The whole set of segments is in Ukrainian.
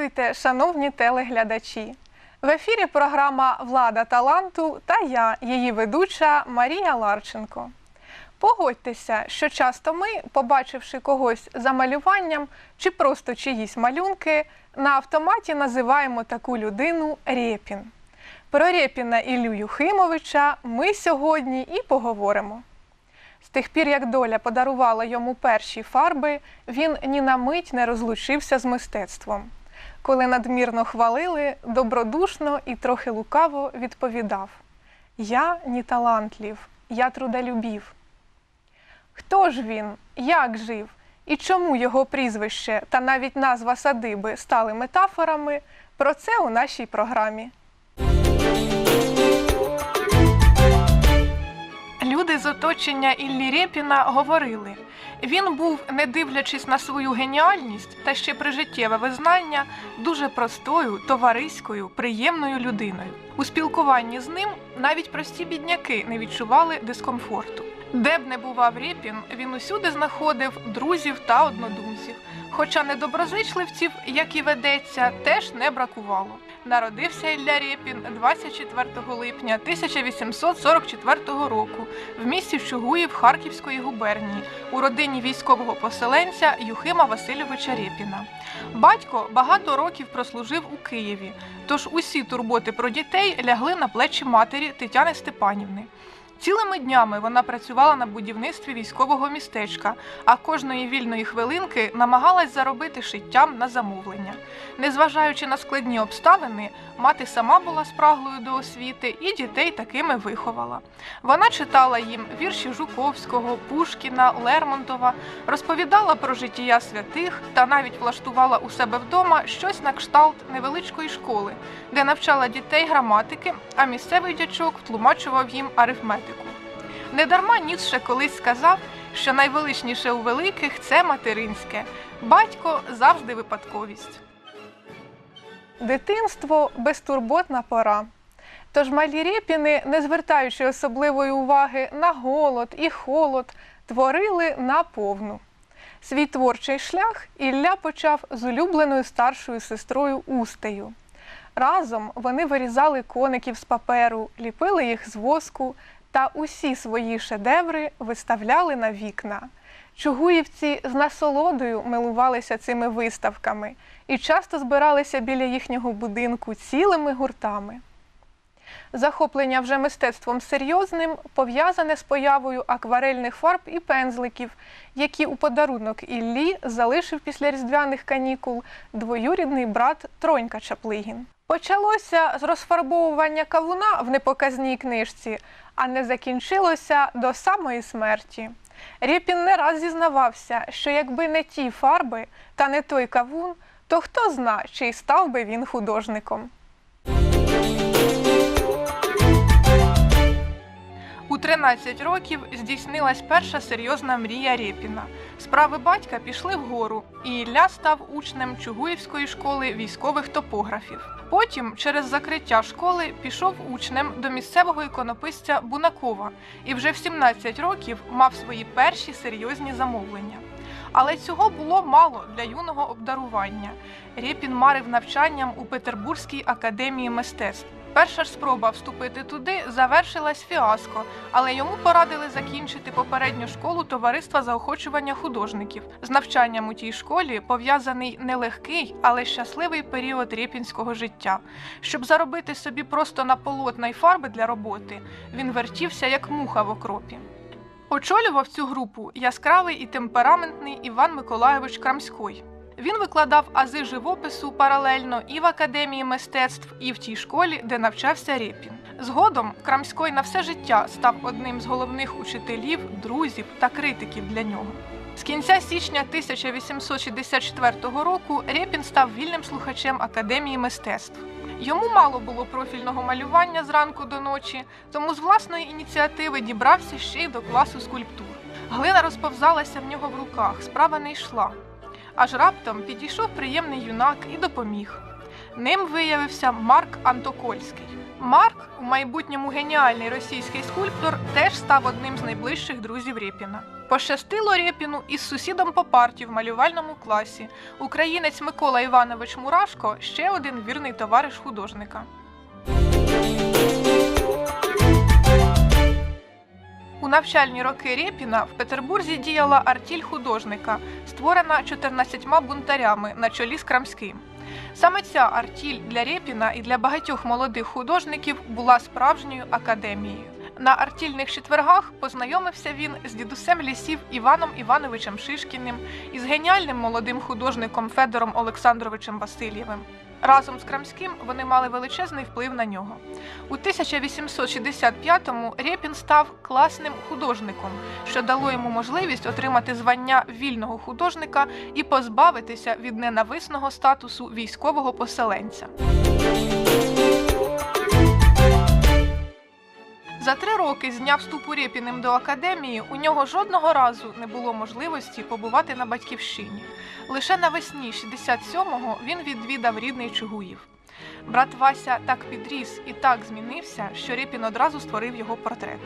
Здрастуйте, шановні телеглядачі! В ефірі програма Влада таланту та я, її ведуча Марія Ларченко. Погодьтеся, що часто ми, побачивши когось за малюванням чи просто чиїсь малюнки, на автоматі називаємо таку людину Рєпін. Про Рєпіна Іллю Юхимовича ми сьогодні і поговоримо. З тих пір, як доля подарувала йому перші фарби, він ні на мить не розлучився з мистецтвом. Коли надмірно хвалили, добродушно і трохи лукаво відповідав: Я не талантлів, я трудолюбів. Хто ж він, як жив і чому його прізвище та навіть назва садиби стали метафорами? Про це у нашій програмі. З оточення Іллі Рєпіна говорили. Він був, не дивлячись на свою геніальність та ще прижиттєве визнання, дуже простою, товариською, приємною людиною. У спілкуванні з ним навіть прості бідняки не відчували дискомфорту. Де б не бував Рєпін, він усюди знаходив друзів та однодумців. Хоча недоброзичливців, як і ведеться, теж не бракувало. Народився Ілля Рєпін 24 липня 1844 року в місті Чугуїв Харківської губернії у родині військового поселенця Юхима Васильовича Рєпіна. Батько багато років прослужив у Києві, тож усі турботи про дітей лягли на плечі матері Тетяни Степанівни. Цілими днями вона працювала на будівництві військового містечка, а кожної вільної хвилинки намагалась заробити шиттям на замовлення. Незважаючи на складні обставини, мати сама була спраглою до освіти і дітей такими виховала. Вона читала їм вірші Жуковського, Пушкіна, Лермонтова, розповідала про життя святих та навіть влаштувала у себе вдома щось на кшталт невеличкої школи, де навчала дітей граматики, а місцевий дячок втлумачував їм арифметику. Недарма Ніцше колись сказав, що найвеличніше у великих це материнське, батько завжди випадковість. Дитинство безтурботна пора. Тож малі рєпіни, не звертаючи особливої уваги на голод і холод, творили наповну. Свій творчий шлях Ілля почав з улюбленою старшою сестрою Устею. Разом вони вирізали коників з паперу, ліпили їх з воску та усі свої шедеври виставляли на вікна. Чугуївці з насолодою милувалися цими виставками і часто збиралися біля їхнього будинку цілими гуртами. Захоплення вже мистецтвом серйозним пов'язане з появою акварельних фарб і пензликів, які у подарунок Іллі залишив після різдвяних канікул двоюрідний брат Тронька Чаплигін. Почалося з розфарбовування кавуна в непоказній книжці, а не закінчилося до самої смерті. Рєпін не раз зізнавався, що якби не ті фарби та не той кавун, то хто зна, чи й став би він художником. 13 років здійснилась перша серйозна мрія Рєпіна. Справи батька пішли вгору, і Ілля став учнем Чугуївської школи військових топографів. Потім, через закриття школи, пішов учнем до місцевого іконописця Бунакова і вже в 17 років мав свої перші серйозні замовлення. Але цього було мало для юного обдарування. Рєпін марив навчанням у Петербурзькій академії мистецтв. Перша ж спроба вступити туди завершилась фіаско, але йому порадили закінчити попередню школу товариства заохочування художників. З навчанням у тій школі пов'язаний нелегкий, але щасливий період рєпінського життя. Щоб заробити собі просто на полотна й фарби для роботи, він вертівся як муха в окропі. Очолював цю групу яскравий і темпераментний Іван Миколайович Крамський. Він викладав ази живопису паралельно і в академії мистецтв, і в тій школі, де навчався Рєпін. Згодом Крамський на все життя став одним з головних учителів, друзів та критиків для нього. З кінця січня 1864 року Рєпін став вільним слухачем академії мистецтв. Йому мало було профільного малювання зранку до ночі, тому з власної ініціативи дібрався ще й до класу скульптур. Глина розповзалася в нього в руках, справа не йшла. Аж раптом підійшов приємний юнак і допоміг. Ним виявився Марк Антокольський. Марк, у майбутньому геніальний російський скульптор, теж став одним з найближчих друзів Рєпіна. Пощастило Рєпіну із сусідом по парті в малювальному класі. Українець Микола Іванович Мурашко ще один вірний товариш художника. Навчальні роки Рєпіна в Петербурзі діяла артіль художника, створена 14 бунтарями на чолі з Крамським. Саме ця артіль для Рєпіна і для багатьох молодих художників була справжньою академією. На артільних четвергах познайомився він з дідусем лісів Іваном Івановичем Шишкіним і з геніальним молодим художником Федором Олександровичем Васильєвим. Разом з Крамським вони мали величезний вплив на нього. У 1865-му Рєпін став класним художником, що дало йому можливість отримати звання вільного художника і позбавитися від ненависного статусу військового поселенця. За три роки з дня вступу Рєпіним до академії у нього жодного разу не було можливості побувати на батьківщині. Лише навесні 67-го він відвідав рідний Чугуїв. Брат Вася так підріс і так змінився, що Рєпін одразу створив його портрет.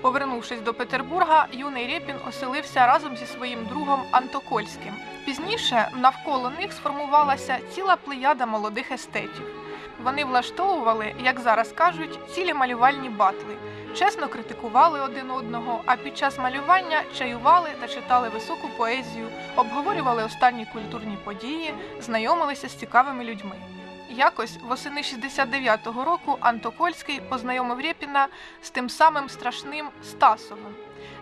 Повернувшись до Петербурга, юний Рєпін оселився разом зі своїм другом Антокольським. Пізніше навколо них сформувалася ціла плеяда молодих естетів. Вони влаштовували, як зараз кажуть, цілі малювальні батли, чесно критикували один одного, а під час малювання чаювали та читали високу поезію, обговорювали останні культурні події, знайомилися з цікавими людьми. Якось восени 69-го року Антокольський познайомив Рєпіна з тим самим страшним Стасовим.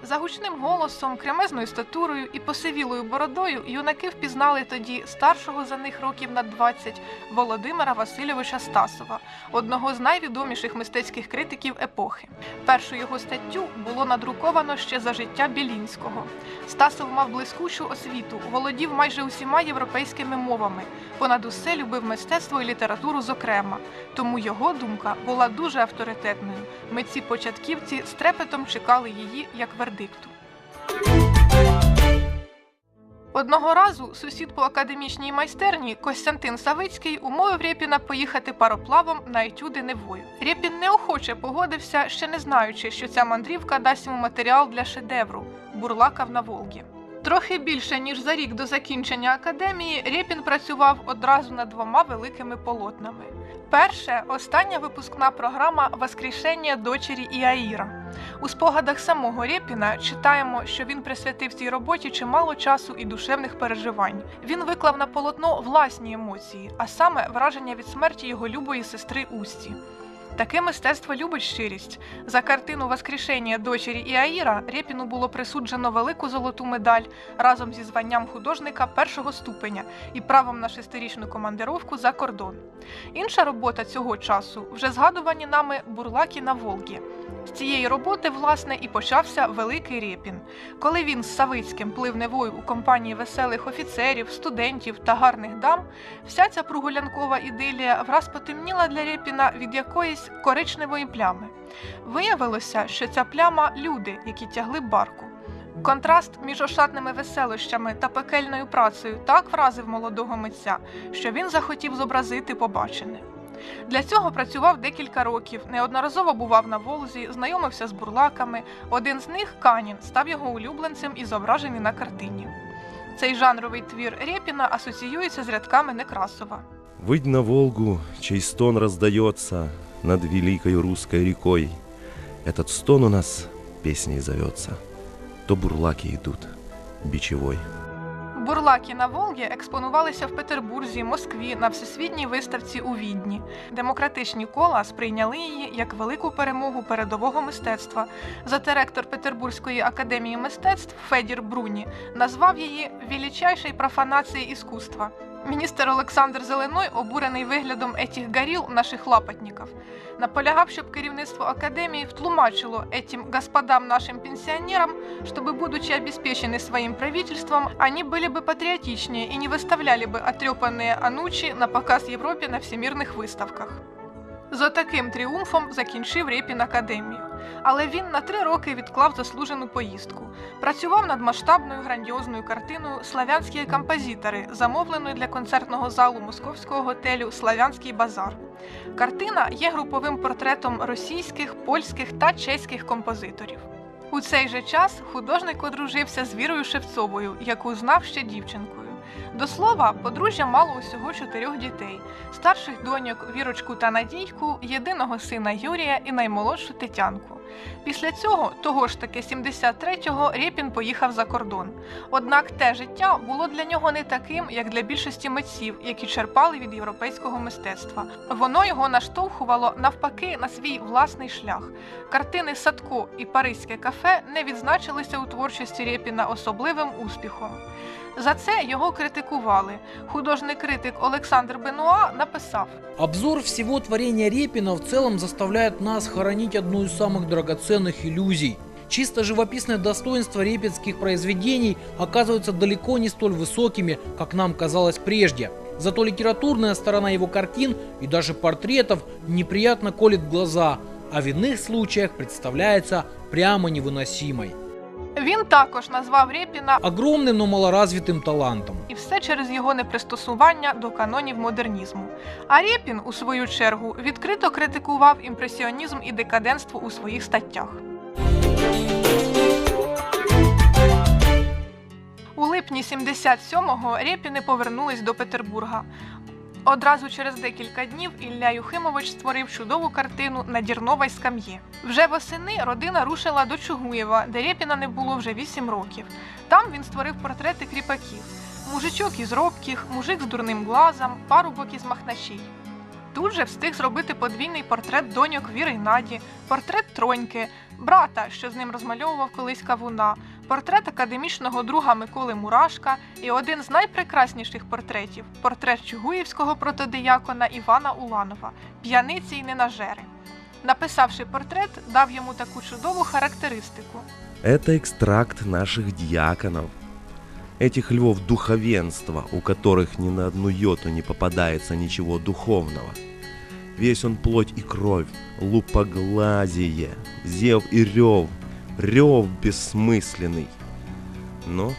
За гучним голосом, кремезною статурою і посивілою бородою юнаки впізнали тоді старшого за них років на 20 Володимира Васильовича Стасова, одного з найвідоміших мистецьких критиків епохи. Першу його статтю було надруковано ще за життя Білінського. Стасов мав блискучу освіту, володів майже усіма європейськими мовами. Понад усе любив мистецтво і літературу, зокрема. Тому його думка була дуже авторитетною. Митці початківці з трепетом чекали її як вердикту. Одного разу сусід по академічній майстерні Костянтин Савицький умовив Рєпіна поїхати пароплавом на етюди Невою. Рєпін неохоче погодився, ще не знаючи, що ця мандрівка дасть йому матеріал для шедевру Бурлакав на Волгі. Трохи більше ніж за рік до закінчення академії Рєпін працював одразу над двома великими полотнами. Перше остання випускна програма Воскрішення дочері Іаїра. У спогадах самого Рєпіна читаємо, що він присвятив цій роботі чимало часу і душевних переживань. Він виклав на полотно власні емоції, а саме враження від смерті його любої сестри Усті. Таке мистецтво любить щирість. За картину Воскрішення дочері Іаїра Рєпіну було присуджено велику золоту медаль разом зі званням художника першого ступеня і правом на шестирічну командировку за кордон. Інша робота цього часу вже згадувані нами бурлаки на Волгі. З цієї роботи, власне, і почався великий Рєпін. Коли він з Савицьким плив Невою у компанії веселих офіцерів, студентів та гарних дам, вся ця прогулянкова ідилія враз потемніла для Рєпіна від якоїсь коричневої плями. Виявилося, що ця пляма люди, які тягли барку. Контраст між ошатними веселощами та пекельною працею так вразив молодого митця, що він захотів зобразити побачене. Для цього працював декілька років, неодноразово бував на Волзі, знайомився з бурлаками. Один з них, Канін, став його улюбленцем і зображений на картині. Цей жанровий твір Рєпіна асоціюється з рядками Некрасова. Выйдь на Волгу, чей стон раздается над великой русской рекой. Этот стон у нас песней зовется. То бурлаки идут бичевой. Бурлаки на Волгі експонувалися в Петербурзі, Москві на всесвітній виставці у Відні. Демократичні кола сприйняли її як велику перемогу передового мистецтва. Зате ректор Петербурзької академії мистецтв Федір Бруні назвав її «величайшей профанацією іскусства. Міністр Олександр Зеленой, обурений виглядом етіх горіл наших лапотників, наполягав, щоб керівництво академії втлумачило этим господам нашим пенсионерам, чтобы, будучи обеспечены своим правительством, они были бы патриотичнее и не выставляли бы отрепанные анучи на показ Европе на всемирных выставках. З отаким тріумфом закінчив Рєпін академію. Але він на три роки відклав заслужену поїздку. Працював над масштабною грандіозною картиною Славянські композитори, замовленою для концертного залу московського готелю Славянський базар. Картина є груповим портретом російських, польських та чеських композиторів. У цей же час художник одружився з Вірою Шевцовою, яку знав ще дівчинкою. До слова, подружжя мало усього чотирьох дітей: старших доньок Вірочку та Надійку, єдиного сина Юрія і наймолодшу Тетянку. Після цього, того ж таки 73-го, Рєпін поїхав за кордон. Однак те життя було для нього не таким, як для більшості митців, які черпали від європейського мистецтва. Воно його наштовхувало навпаки на свій власний шлях. Картини Садко і Паризьке кафе не відзначилися у творчості Рєпіна особливим успіхом. За це його критикували. Художник критик Олександр Бенуа написав: Обзор всего творения Репина в целом заставляет нас хоронить одну из самых драгоценных иллюзий. Чисто живописное достоинство репинских произведений оказываются далеко не столь высокими, как нам казалось прежде. Зато литературная сторона его картин и даже портретов неприятно колет глаза, а в иных случаях представляется прямо невыносимой. Він також назвав Рєпіна Огромным, но малоразвитым талантом. і все через його непристосування до канонів модернізму. А Рєпін, у свою чергу, відкрито критикував імпресіонізм і декаденство у своїх статтях. У липні 77-го Рєпіни повернулись до Петербурга. Одразу через декілька днів Ілля Юхимович створив чудову картину Надірнова й скам'є. Вже восени родина рушила до Чугуєва, де Рєпіна не було вже 8 років. Там він створив портрети кріпаків: мужичок із робких, мужик з дурним глазом, парубок із махначій. Тут же встиг зробити подвійний портрет доньок Віри й Наді, портрет Троньки, брата, що з ним розмальовував колись кавуна, портрет академічного друга Миколи Мурашка і один з найпрекрасніших портретів портрет чугуївського протодиякона Івана Уланова, п'яниці й ненажери. Написавши портрет, дав йому таку чудову характеристику. Это экстракт наших диаконов. Этих львов духовенства, у которых ни на одну йоту не попадается ничего духовного. Весь он плоть и кровь, лупоглазие, зев и рев, рев бессмысленный, но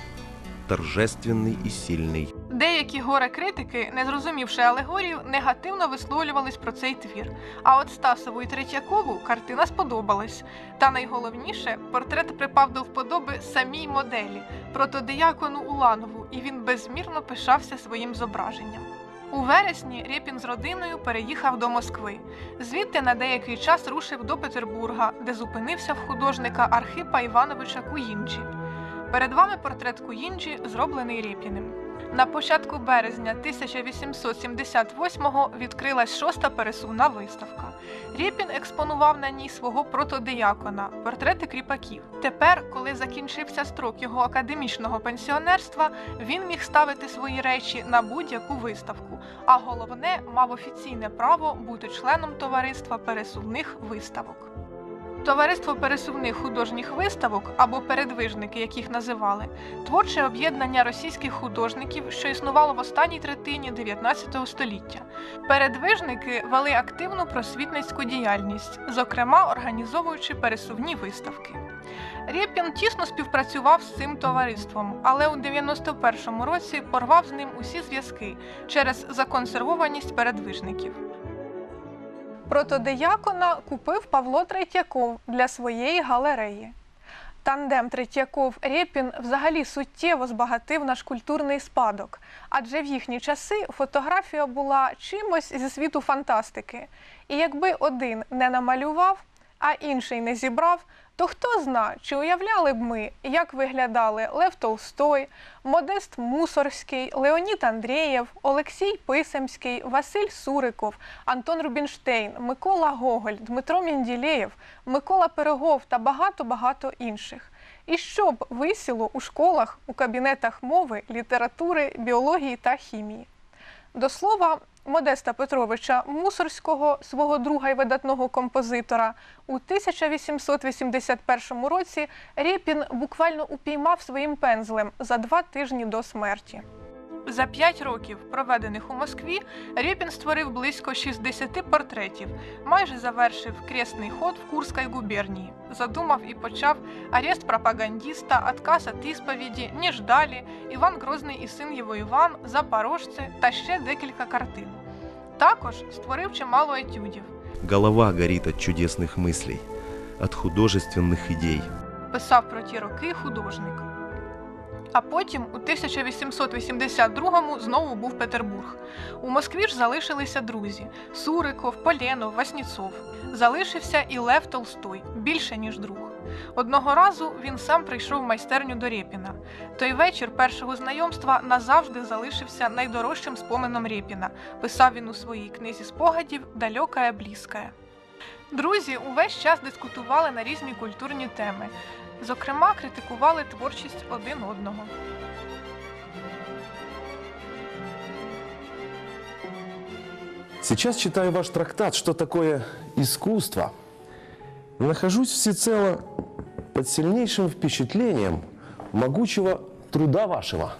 торжественный и сильный. Деякі горе-критики, не зрозумівши алегорію, негативно висловлювались про цей твір. А от Стасову і Третьякову картина сподобалась. Та найголовніше, портрет припав до вподоби самій моделі, протодиякону Уланову, і він безмірно пишався своїм зображенням. У вересні Рєпін з родиною переїхав до Москви. Звідти на деякий час рушив до Петербурга, де зупинився в художника Архипа Івановича Куїнджі. Перед вами портрет Куїнджі, зроблений Рєпіним. На початку березня 1878-го відкрилась шоста пересувна виставка. Рєпін експонував на ній свого протодиякона, портрети кріпаків. Тепер, коли закінчився строк його академічного пенсіонерства, він міг ставити свої речі на будь-яку виставку, а головне мав офіційне право бути членом товариства пересувних виставок. Товариство пересувних художніх виставок або передвижники, яких називали, творче об'єднання російських художників, що існувало в останній третині 19 століття. Передвижники вели активну просвітницьку діяльність, зокрема організовуючи пересувні виставки. Рєпін тісно співпрацював з цим товариством, але у 91-му році порвав з ним усі зв'язки через законсервованість передвижників. Протодиякона купив Павло Третьяков для своєї галереї. Тандем Третьяков Рєпін взагалі суттєво збагатив наш культурний спадок, адже в їхні часи фотографія була чимось зі світу фантастики. І якби один не намалював, а інший не зібрав, то хто зна, чи уявляли б ми, як виглядали Лев Толстой, Модест Мусорський, Леонід Андрієв, Олексій Писемський, Василь Суриков, Антон Рубінштейн, Микола Гоголь, Дмитро Менділеєв, Микола Пирогов та багато-багато інших. І що б висіло у школах, у кабінетах мови, літератури, біології та хімії. До слова, Модеста Петровича Мусорського, свого друга й видатного композитора, у 1881 році Рєпін буквально упіймав своїм пензлем за два тижні до смерті. За п'ять років, проведених у Москві, Рєпін створив близько 60 портретів, майже завершив кресний ход в Курській губернії, задумав і почав арест пропагандиста, отказ від ісповіді, ніж далі, Іван Грозний і син його Іван, Запорожці та ще декілька картин. Також створив чимало етюдів. Голова горит от чудесных мыслей, от художественных идей. писав про ті роки художник. А потім, у 1882-му, знову був Петербург. У Москві ж залишилися друзі: Суриков, Поленов, Васніцов. Залишився і Лев Толстой, більше ніж друг. Одного разу він сам прийшов в майстерню до Рєпіна. Той вечір першого знайомства назавжди залишився найдорожчим споменом Рєпіна. Писав він у своїй книзі спогадів Далекая близькая. Друзі увесь час дискутували на різні культурні теми. Зокрема, критикували творчість один одного. Сейчас читаю ваш трактат «Что такое искусство?» нахожусь всецело под сильнейшим впечатлением могучего труда вашего.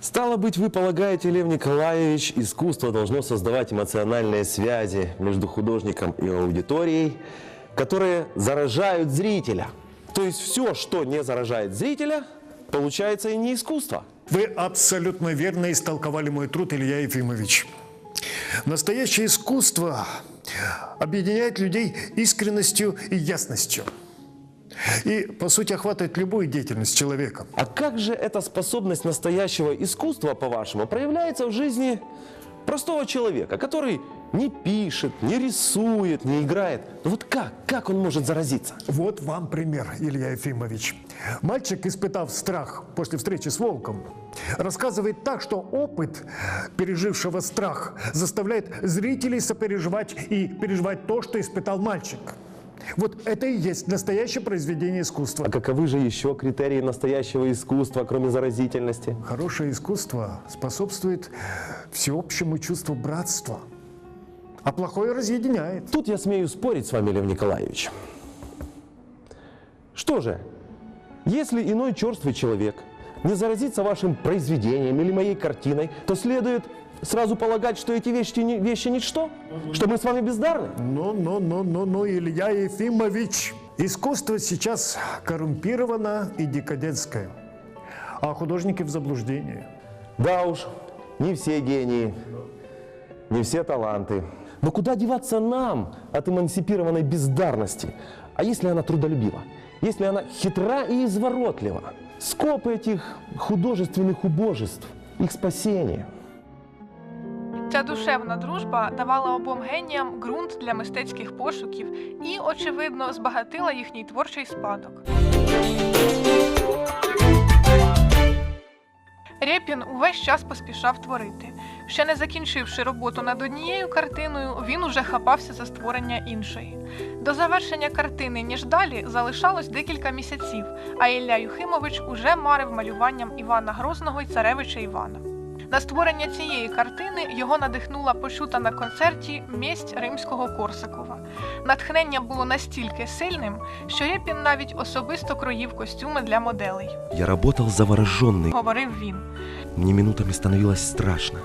Стало быть, вы полагаете, Лев Николаевич, искусство должно создавать эмоциональные связи между художником и аудиторией, которые заражают зрителя. То есть все, что не заражает зрителя, получается и не искусство. Вы абсолютно верно истолковали мой труд, Илья Ефимович. Настоящее искусство объединяет людей искренностью и ясностью. И, по сути, охватывает любую деятельность человека. А как же эта способность настоящего искусства, по-вашему, проявляется в жизни простого человека, который не пишет, не рисует, не играет? Ну вот как? Как он может заразиться? Вот вам пример, Илья Ефимович. Мальчик, испытав страх после встречи с волком, рассказывает так, что опыт пережившего страх заставляет зрителей сопереживать и переживать то, что испытал мальчик. Вот это и есть настоящее произведение искусства. А каковы же еще критерии настоящего искусства, кроме заразительности? Хорошее искусство способствует всеобщему чувству братства, а плохое разъединяет. Тут я смею спорить с вами, Лев Николаевич. Что же, если иной черствый человек не заразится вашим произведением или моей картиной, то следует сразу полагать, что эти вещи, вещи ничто? Что мы с вами бездарны? Ну, ну, ну, ну, ну, Илья Ефимович. Искусство сейчас коррумпировано и декадентское, а художники в заблуждении. Да уж, не все гении, не все таланты. Но куда деваться нам от эмансипированной бездарности? А если она трудолюбива? Если она хитра и изворотлива? Скопы этих художественных убожеств, их спасение. Ця душевна дружба давала обом геніям ґрунт для мистецьких пошуків і, очевидно, збагатила їхній творчий спадок. Рєпін увесь час поспішав творити. Ще не закінчивши роботу над однією картиною, він уже хапався за створення іншої. До завершення картини ніж далі залишалось декілька місяців, а Ілля Юхимович уже марив малюванням Івана Грозного і царевича Івана. На створення цієї картини його надихнула почута на концерті «Месть римського Корсакова. Натхнення було настільки сильним, що Рєпін навіть особисто кроїв костюми для моделей. Я работал завороженный. Говорив він. Мне минутами становилось страшно.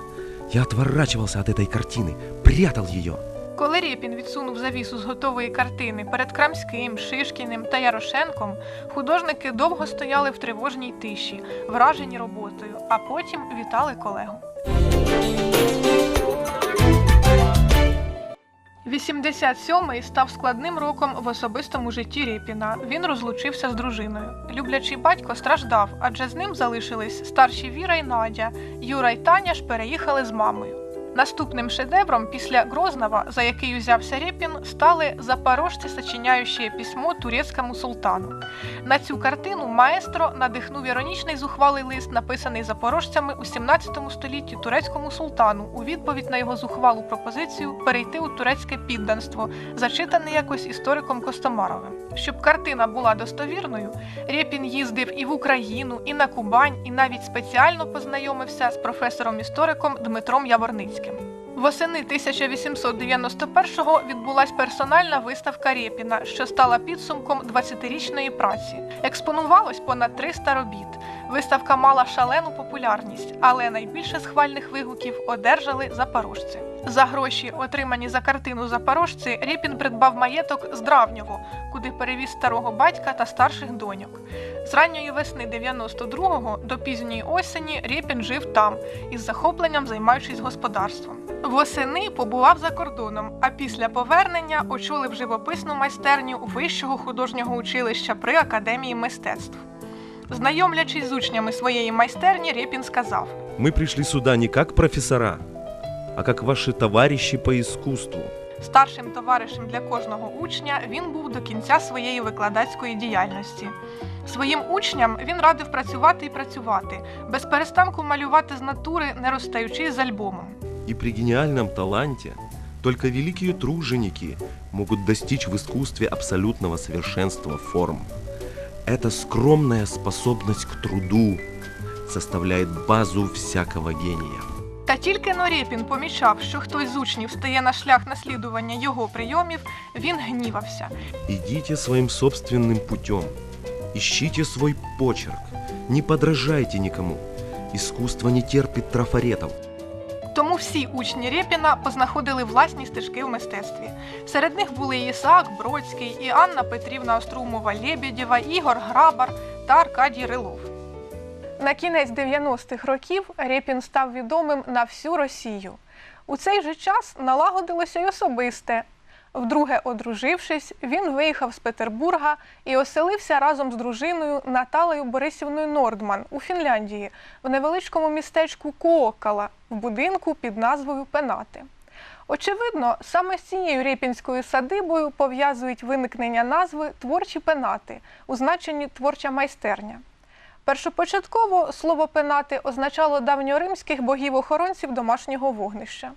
Я отворачивался от этой картины, прятал ее. Коли Рєпін відсунув завісу з готової картини перед Крамським, Шишкіним та Ярошенком, художники довго стояли в тривожній тиші, вражені роботою, а потім вітали колегу. 87-й став складним роком в особистому житті Рєпіна. Він розлучився з дружиною. Люблячий батько страждав, адже з ним залишились старші Віра й Надя. Юра й Таня ж переїхали з мамою. Наступним шедевром після Грознова, за який узявся Рєпін, стали запорожці, сочиняючі письмо турецькому султану. На цю картину маестро надихнув іронічний зухвалий лист, написаний запорожцями у 17 столітті турецькому султану у відповідь на його зухвалу пропозицію перейти у турецьке підданство, зачитаний якось істориком Костомаровим. Щоб картина була достовірною, Рєпін їздив і в Україну, і на Кубань, і навіть спеціально познайомився з професором-істориком Дмитром Яворницьким. ask Him. Восени 1891-го відбулась персональна виставка Рєпіна, що стала підсумком 20-річної праці. Експонувалось понад 300 робіт. Виставка мала шалену популярність, але найбільше схвальних вигуків одержали запорожці. За гроші, отримані за картину Запорожці, Рєпін придбав маєток з Дравнього, куди перевіз старого батька та старших доньок. З ранньої весни 92-го до пізньої осені Рєпін жив там, із захопленням займаючись господарством. Восени побував за кордоном, а після повернення очолив живописну майстерню Вищого художнього училища при Академії мистецтв. Знайомлячись з учнями своєї майстерні, Рєпін сказав: Мы пришли сюда не как профессора, а как ваши товарищи по искусству. Старшим товаришем для кожного учня він був до кінця своєї викладацької діяльності. Своїм учням він радив працювати і працювати, без перестанку малювати з натури, не розстаючись з альбомом. И при гениальном таланте только великие труженики могут достичь в искусстве абсолютного совершенства форм. Эта скромная способность к труду составляет базу всякого гения. Та тільки Норєпін помічав, що хтось з учнів стає на шлях наслідування його прийомів, він гнівався. Идите своим собственным путем. Ищите свой почерк. Не подражайте никому. Искусство не терпит трафаретов. Тому всі учні Рєпіна познаходили власні стежки в мистецтві. Серед них були і Ісаак Бродський, і Анна Петрівна Острумова Лєбєдєва, Ігор Грабар та Аркадій Рилов. На кінець 90-х років Рєпін став відомим на всю Росію. У цей же час налагодилося й особисте. Вдруге одружившись, він виїхав з Петербурга і оселився разом з дружиною Наталею Борисівною Нордман у Фінляндії в невеличкому містечку Коокала в будинку під назвою Пенати. Очевидно, саме з цією рєпінською садибою пов'язують виникнення назви творчі пенати у значенні творча майстерня. Першопочатково слово пенати означало давньоримських богів-охоронців домашнього вогнища.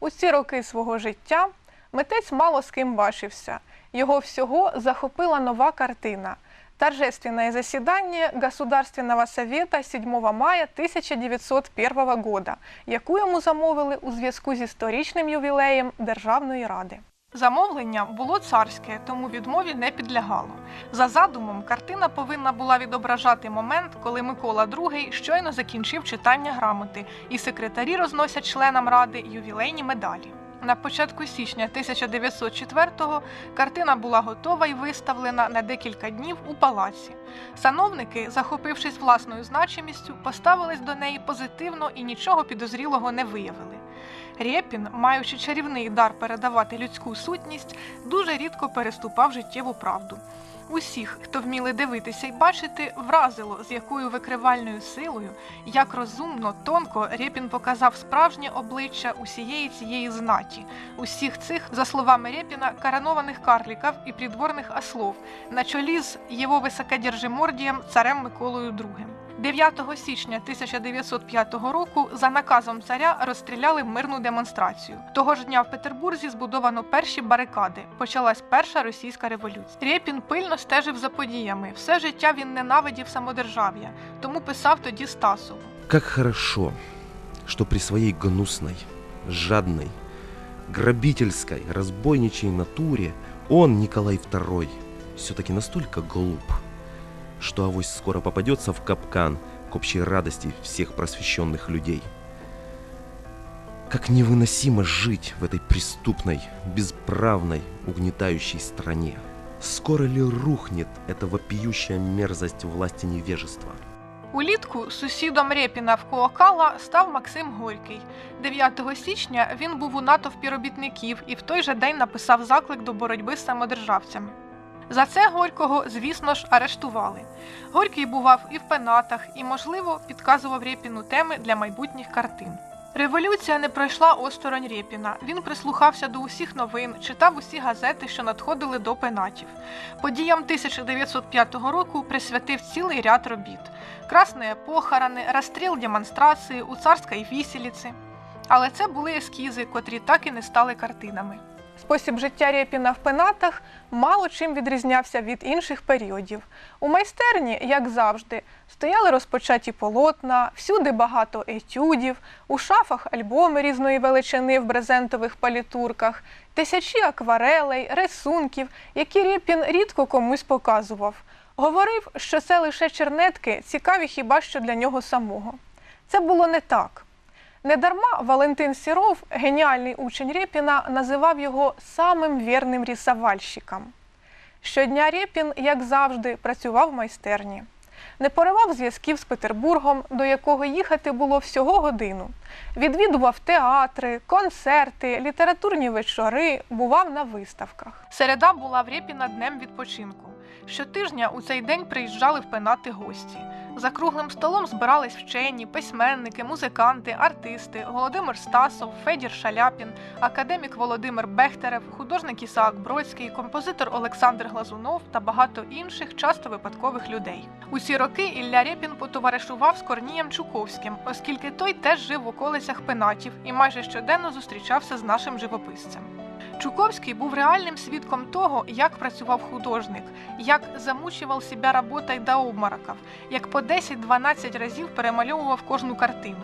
У ці роки свого життя митець мало з ким бачився. Його всього захопила нова картина Торжественное заседание Государственного совета 7 мая 1901 года, яку йому замовили у зв'язку з історичним ювілеєм Державної ради. Замовлення було царське, тому відмові не підлягало. За задумом, картина повинна була відображати момент, коли Микола II щойно закінчив читання грамоти, і секретарі розносять членам ради ювілейні медалі. На початку січня 1904-го картина була готова і виставлена на декілька днів у палаці. Сановники, захопившись власною значимістю, поставились до неї позитивно і нічого підозрілого не виявили. Рєпін, маючи чарівний дар передавати людську сутність, дуже рідко переступав життєву правду. Усіх, хто вміли дивитися й бачити, вразило, з якою викривальною силою, як розумно, тонко Рєпін показав справжнє обличчя усієї цієї знаті, усіх цих, за словами Рєпіна, коронованих карліків і придворних ослов, на чолі з його високодержимордієм царем Миколою II. 9 січня 1905 року за наказом царя розстріляли мирну демонстрацію. Того ж дня в Петербурзі збудовано перші барикади. Почалась перша російська революція. Рєпін пильно стежив за подіями. Все життя він ненавидів самодержав'я, тому писав тоді Стасову. Как хорошо, что при своей гнусной, жадной, грабительской, разбойничьей натуре он, Николай II, все-таки настолько глуп, что авось скоро попадется в капкан к общей радости всех просвещенных людей. Как невыносимо жить в этой преступной, бесправной, угнетающей стране. Скоро ли рухнет эта вопиющая мерзость власти невежества? Улітку сусідом Рєпіна в Коокала став Максим Горький. 9 січня він був у натовпі робітників і в той же день написав заклик до боротьби з самодержавцями. За це Горького, звісно ж, арештували. Горький бував і в пенатах, і, можливо, підказував Рєпіну теми для майбутніх картин. Революція не пройшла осторонь Рєпіна. Він прислухався до усіх новин, читав усі газети, що надходили до пенатів. Подіям 1905 року присвятив цілий ряд робіт: красні похорони, розстріл демонстрації у царській вісіліці. Але це були ескізи, котрі так і не стали картинами. Спосіб життя Рєпіна в пенатах мало чим відрізнявся від інших періодів. У майстерні, як завжди, стояли розпочаті полотна, всюди багато етюдів, у шафах альбоми різної величини в брезентових палітурках, тисячі акварелей, рисунків, які Рєпін рідко комусь показував. Говорив, що це лише чернетки, цікаві хіба що для нього самого. Це було не так. Недарма Валентин Сіров, геніальний учень Рєпіна, називав його самим вірним рісавальщиком. Щодня Рєпін, як завжди, працював в майстерні. Не поривав зв'язків з Петербургом, до якого їхати було всього годину. Відвідував театри, концерти, літературні вечори, бував на виставках. Середа була в Рєпіна днем відпочинку. Щотижня у цей день приїжджали в пенати гості. За круглим столом збирались вчені, письменники, музиканти, артисти, Володимир Стасов, Федір Шаляпін, академік Володимир Бехтерев, художник Ісаак Бродський, композитор Олександр Глазунов та багато інших часто випадкових людей. У ці роки Ілля Рєпін потоваришував з Корнієм Чуковським, оскільки той теж жив в околицях пенатів і майже щоденно зустрічався з нашим живописцем. Чуковський був реальним свідком того, як працював художник, як замучував себе роботою до обмороків, як по 10-12 разів перемальовував кожну картину.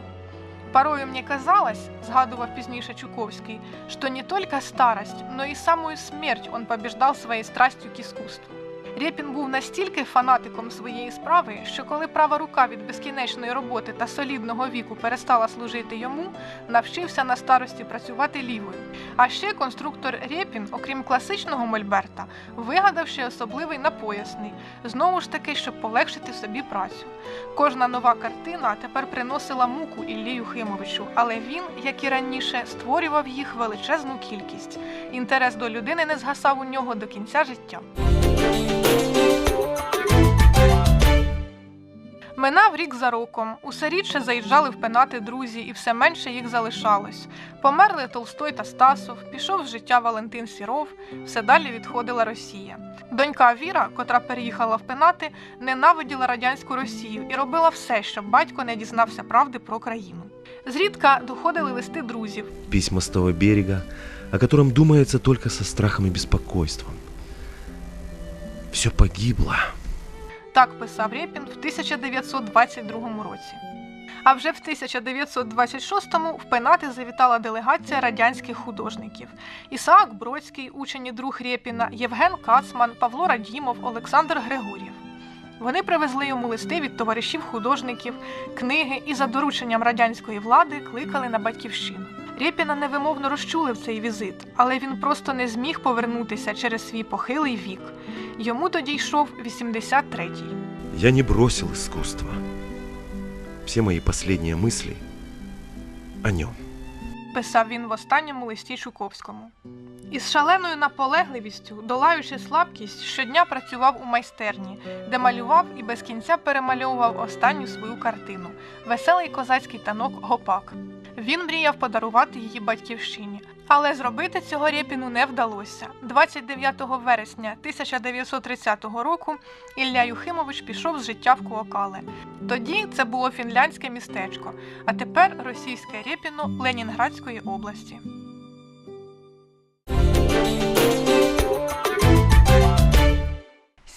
Порою мне казалось, згадував пізніше Чуковський, що не тільки старость, но і самую смерть он побіждав своєю страстю к искусству. Рєпін був настільки фанатиком своєї справи, що коли права рука від безкінечної роботи та солідного віку перестала служити йому, навчився на старості працювати лівою. А ще конструктор Рєпін, окрім класичного мольберта, вигадав ще особливий напоясний, знову ж таки, щоб полегшити собі працю. Кожна нова картина тепер приносила муку Іллі Юхимовичу, але він, як і раніше, створював їх величезну кількість. Інтерес до людини не згасав у нього до кінця життя. Минав рік за роком. Усе рідше заїжджали в пенати друзі, і все менше їх залишалось. Померли Толстой та Стасов, пішов з життя Валентин Сіров, все далі відходила Росія. Донька Віра, котра переїхала в пенати, ненавиділа радянську Росію і робила все, щоб батько не дізнався правди про країну. Зрідка доходили листи друзів. Письма с того берега, о котором думается только со страхом и беспокойством. Все погибло. Так писав Рєпін в 1922 році. А вже в 1926-му в Пенати завітала делегація радянських художників: Ісаак Бродський, учень і друг Рєпіна, Євген Кацман, Павло Радімов, Олександр Григор'єв. Вони привезли йому листи від товаришів художників, книги і за дорученням радянської влади кликали на батьківщину. Рєпіна невимовно розчулив цей візит, але він просто не зміг повернутися через свій похилий вік. Йому тоді йшов 83-й. Я не бросил искусство. Все мои последние мысли о нем. писав він в останньому листі Чуковському. Із шаленою наполегливістю, долаючи слабкість, щодня працював у майстерні, де малював і без кінця перемальовував останню свою картину веселий козацький танок Гопак. Він мріяв подарувати її батьківщині, але зробити цього Рєпіну не вдалося. 29 вересня 1930 року Ілля Юхимович пішов з життя в Куокале. Тоді це було фінляндське містечко, а тепер російське Рєпіно Ленінградської області.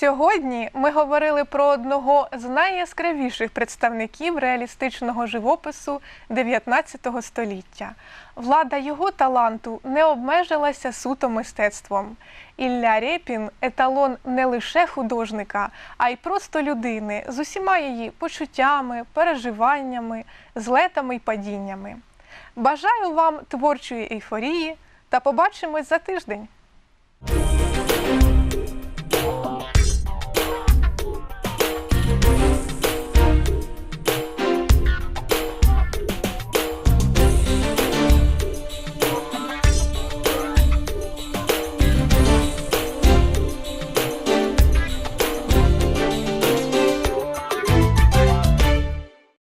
Сьогодні ми говорили про одного з найяскравіших представників реалістичного живопису 19 століття. Влада його таланту не обмежилася суто мистецтвом. Ілля Рєпін – еталон не лише художника, а й просто людини з усіма її почуттями, переживаннями, злетами й падіннями. Бажаю вам творчої ейфорії та побачимось за тиждень!